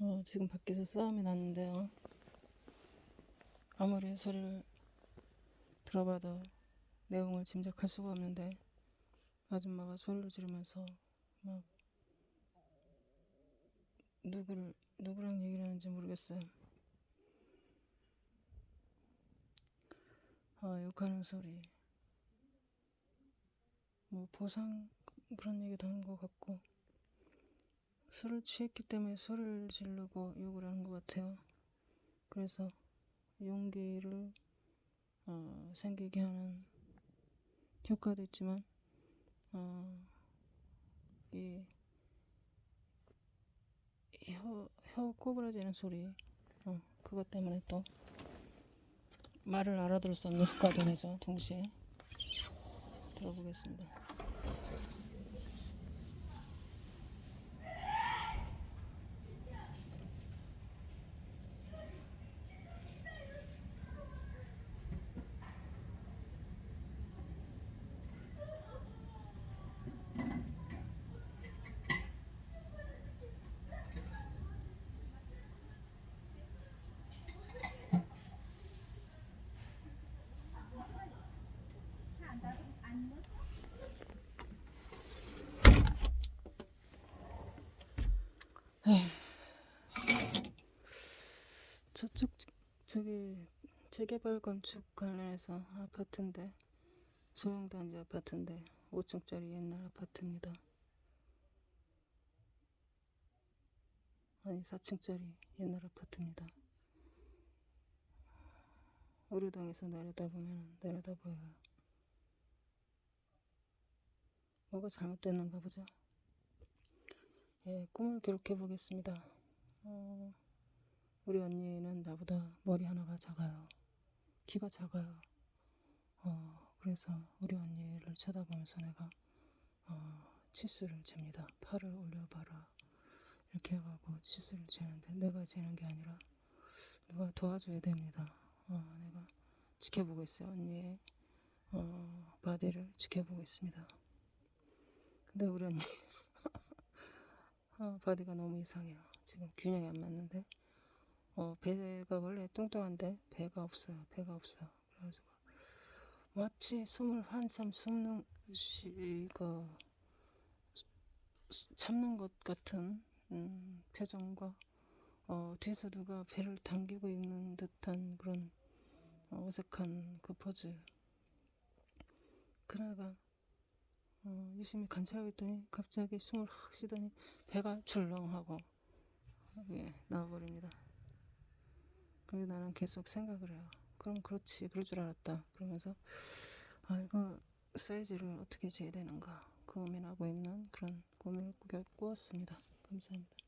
어, 지금 밖에서 싸움이 났는데요. 아무리 소리를 들어봐도 내용을 짐작할 수가 없는데 아줌마가 소리를 지르면서 막 누구를 누구랑 얘기를 하는지 모르겠어요. 아, 욕하는 소리. 뭐 보상 그런 얘기도 한것 같고 술을 취했기 때문에 소리를 지르고 욕을 하는 것 같아요. 그래서 용기를 어, 생기게 하는 효과도 있지만 어, 이 혀, 혀 꼬부라지는 소리 어, 그것 때문에 또 말을 알아들을 수 없는 효과도 내죠 동시에 들어보겠습니다 저쪽 저기 재개발 건축 관련해서 아파트인데 소형단지 아파트인데 5층짜리 옛날 아파트입니다. 아니 4층짜리 옛날 아파트입니다. 우리동에서 내려다 보면 내려다 보여요. 뭐가 잘못됐는가 보죠. 예, 꿈을 기록해 보겠습니다. 어, 우리 언니는 나보다 머리 하나가 작아요. 키가 작아요. 어, 그래서 우리 언니를 쳐다보면서 내가 어, 치수를 잽니다. 팔을 올려봐라. 이렇게 해가고 치수를 재는데 내가 재는 게 아니라 누가 도와줘야 됩니다. 어, 내가 지켜보고 있어요. 언니의 어, 바디를 지켜보고 있습니다. 근데 우리 언니 어, 바디가 너무 이상해요. 지금 균형이 안 맞는데 어, 배가 원래 뚱뚱한데 배가 없어요. 배가 없어요. 그래가지고 마치 숨을 한참 숨는 시가 참는 것 같은 음, 표정과 어, 뒤에서 누가 배를 당기고 있는 듯한 그런 어, 어색한 그 포즈. 그러다가 어, 유심히 관찰하고 있더니 갑자기 숨을 확 쉬더니 배가 출렁하고 예, 나와버립니다. 그리고 나는 계속 생각을 해요. 그럼 그렇지, 그럴 줄 알았다. 그러면서 아 이거 사이즈를 어떻게 재야 되는가 고민하고 있는 그런 꿈을 꾸었습니다. 감사합니다.